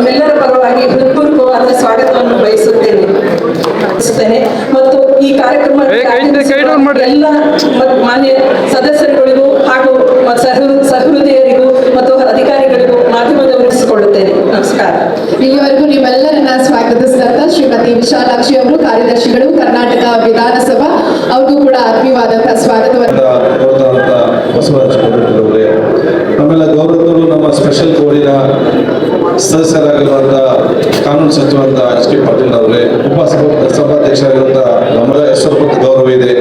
ತಮ್ಮೆಲ್ಲರ ಪರವಾಗಿ ಹೃತ್ಪೂರ್ವಕವಾದ ಸ್ವಾಗತವನ್ನು ಬಯಸುತ್ತೇನೆ. ಬಯಸುತ್ತೇನೆ. ಮತ್ತು ಈ ಕಾರ್ಯಕ್ರಮ. ಎಲ್ಲ ಮಾನ್ಯ ಸದಸ್ಯರುಗಳಿಗೂ ಹಾಗೂ ಸಹೃದಯರಿಗೂ ಮತ್ತು ಅಧಿಕಾರಿಗಳಿಗೂ ಮಾಧ್ಯಮದವರಿಸಿಕೊಳ್ಳುತ್ತೇನೆ ನಮಸ್ಕಾರ. ಇಲ್ಲಿವರೆಗೂ ನಿಮ್ಮೆಲ್ಲರನ್ನ ಸ್ವಾಗತಿಸಿದಂತ ಶ್ರೀಮತಿ ವಿಶಾಲಾಕ್ಷಿ ಅವರು ಕಾರ್ಯದರ್ಶಿಗಳು ಕರ್ನಾಟಕ ವಿಧಾನಸಭಾ ಅವರಿಗೂ ಕೂಡ ಆತ್ಮೀಯವಾದಂತಹ ಸ್ವಾಗತವನ್ನು ಅವರೇ ಉಪ ಸಭಾ- ಸಭಾಧ್ಯಕ್ಷರಾಗಿರುವಂಥ ಹೆಸರು ಸ್ವಲ್ಪ ಗೌರವ ಇದೆ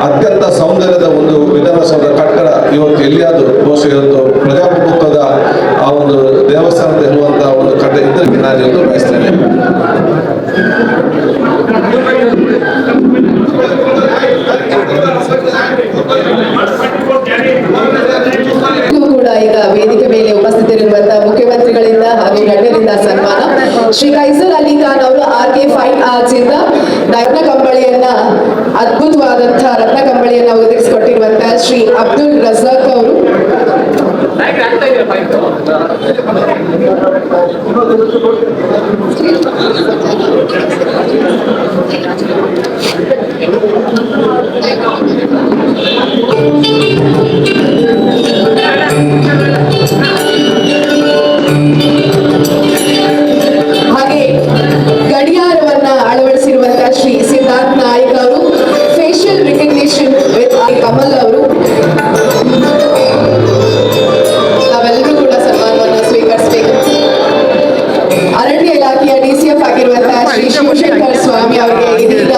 ಅತ್ಯಂತ ಸೌಂದರ್ಯದ ಒಂದು ವಿಧಾನಸೌಧ ಕಟ್ಟಡ ಇವತ್ತು ಎಲ್ಲಿಯಾದರೂ ಬಹುಶಃ ಇವತ್ತು ಪ್ರಜಾಪ್ರಭುತ್ವದ ಆ ಒಂದು ದೇವಸ್ಥಾನದ ಇರುವಂತಹ ಒಂದು ಕಟ್ಟಡ ಇದ್ದರೆ ನಾನು ಇವತ್ತು ಬಯಸ್ತೇನೆ. ಕೂಡ ಈಗ ವೇದಿಕೆ ಮೇಲೆ ಉಪಸ್ಥಿತರಿರುವಂತಹ ಮುಖ್ಯಮಂತ್ರಿಗಳಿಂದ ಹಾಗೂ ಗಣ್ಯರಿಂದ ಸನ್ಮಾನ. ಶ್ರೀ ಕೈಸರ್ ಅಲಿ ಖಾನ್ ಅವರು ಆರ್ ಕೆ ಫೈನ್ ಆರ್ಟ್ಸ್ ಇಂದ ರತ್ನ ಕಂಬಳಿಯನ್ನ ಅದ್ಭುತವಾದಂತಹ ರತ್ನ ಕಂಬಳಿಯನ್ನ ಒದಗಿಸಿಕೊಟ್ಟಿರುವಂತಹ ಶ್ರೀ ಅಬ್ದುಲ್ ರಜಾಕ್ ಅವರು. ಆಗಿರುವಂತಹ ಶ್ರೀ ಶಿವಶಂಕರ್ ಸ್ವಾಮಿ ಅವರಿಗೆ ಇದೀಗ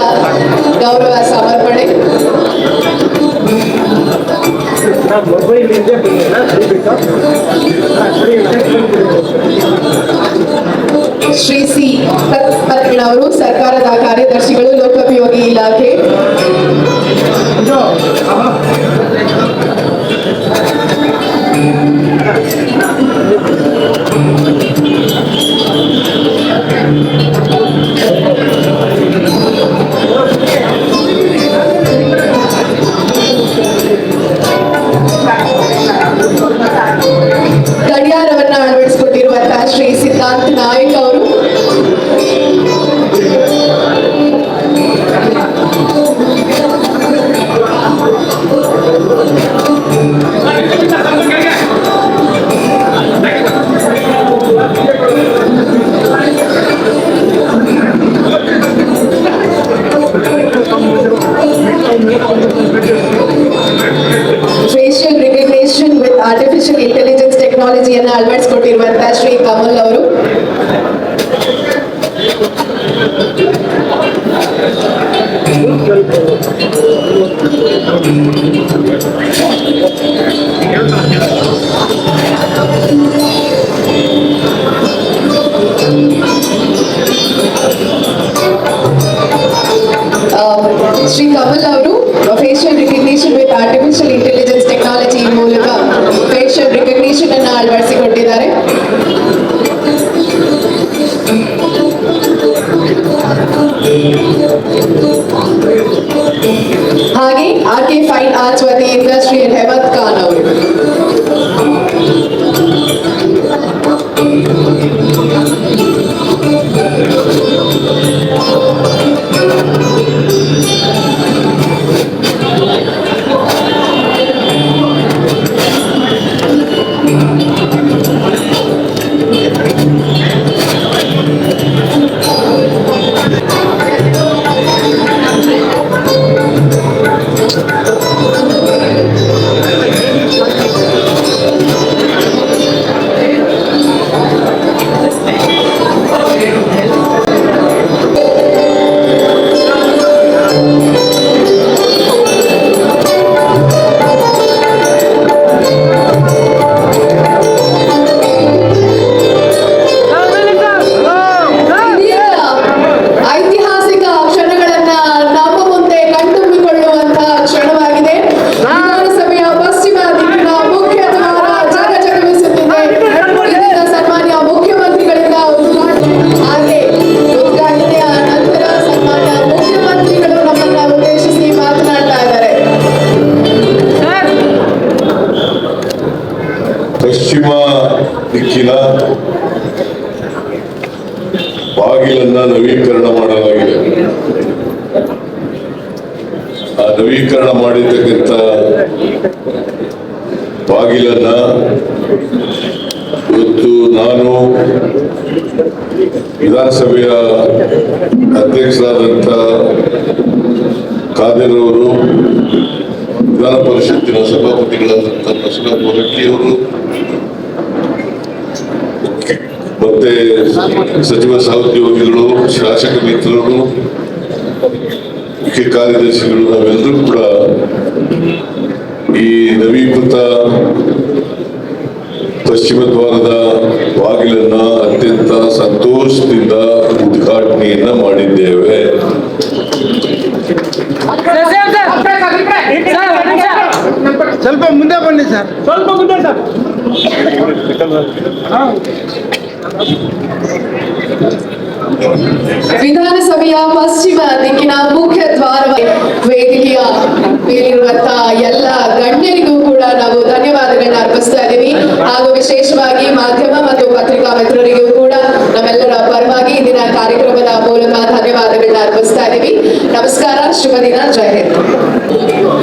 ಗೌರವ ಸಮರ್ಪಣೆ ಶ್ರೀ ಟೆಕ್ನಾಲಜಿಯನ್ನು ಅಳವಡಿಸಿಕೊಟ್ಟಿರುವಂತಹ ಶ್ರೀ ಕಮಲ್ ಅವರು. ಶ್ರೀ ಕಮಲ್ ಅವರು ಫೇಶಿಯಲ್ ರಿಕಗ್ನೇಷನ್ ವಿತ್ ಆರ್ಟಿಫಿಷಿಯಲ್ ಹಾಗೆ ಆರ್ ಕೆ ಫೈನ್ ಆರ್ಟ್ಸ್ ವತಿಯಿಂದ ಶ್ರೀ ಹೇಮಂತ್ ಖಾನ್ ಅವರು ಇದೀಗ ಪಶ್ಚಿಮ ಬಾಗಿಲನ್ನ ನವೀಕರಣ ಮಾಡಲಾಗಿದೆ. ಆ ನವೀಕರಣ ಮಾಡಿರ್ತಕ್ಕಂಥ ಬಾಗಿಲನ್ನ ಇವತ್ತು ನಾನು ವಿಧಾನಸಭೆಯ ಅಧ್ಯಕ್ಷರಾದಂಥ ಖಾದರ್ ವಿಧಾನ ಪರಿಷತ್ತಿನ ಸಭಾಪತಿಗಳಾದಂಥ ಬಸವರಾಜ ಹೊರಟ್ಟಿಯವರು ಮತ್ತೆ ಸಚಿವ ಸಹೋದ್ಯೋಗಿಗಳು ಶಾಸಕ ಮಿತ್ರರು ಮುಖ್ಯ ಕಾರ್ಯದರ್ಶಿಗಳು ನಾವೆಲ್ಲರೂ ಕೂಡ ಈ ನವೀಕೃತ ಪಶ್ಚಿಮ ದ್ವಾರದ ಬಾಗಿಲನ್ನ ಅತ್ಯಂತ ಸಂತೋಷದಿಂದ ಉದ್ಘಾಟನೆಯನ್ನ ಮಾಡಿದ್ದೇವೆ. ಸ್ವಲ್ಪ ಮುಂದೆ ಬನ್ನಿ ಸರ್. ಸ್ವಲ್ಪ ಮುಂದೆ ಸರ್. ವಿಧಾನಸಭೆಯ ಪಶ್ಚಿಮ ದಿಕ್ಕಿನ ಮುಖ್ಯ ದ್ವಾರ ವೇದಿಕೆಯ ಮೇಲಿರುವಂತಹ ಎಲ್ಲ ಗಣ್ಯರಿಗೂ ಕೂಡ ನಾವು ಧನ್ಯವಾದಗಳನ್ನ ಅರ್ಪಿಸ್ತಾ ಇದ್ದೀವಿ ಹಾಗೂ ವಿಶೇಷವಾಗಿ ಮಾಧ್ಯಮ ಮತ್ತು ಪತ್ರಿಕಾ ಮಿತ್ರರಿಗೂ ಕೂಡ ನಮ್ಮೆಲ್ಲರ ಪರವಾಗಿ ಇಂದಿನ ಕಾರ್ಯಕ್ರಮದ ಮೂಲಕ ಧನ್ಯವಾದಗಳನ್ನ ಅರ್ಪಿಸ್ತಾ ಇದ್ದೀವಿ ನಮಸ್ಕಾರ ಶುಭ ದಿನ ಜಯ ಹಿಂದ್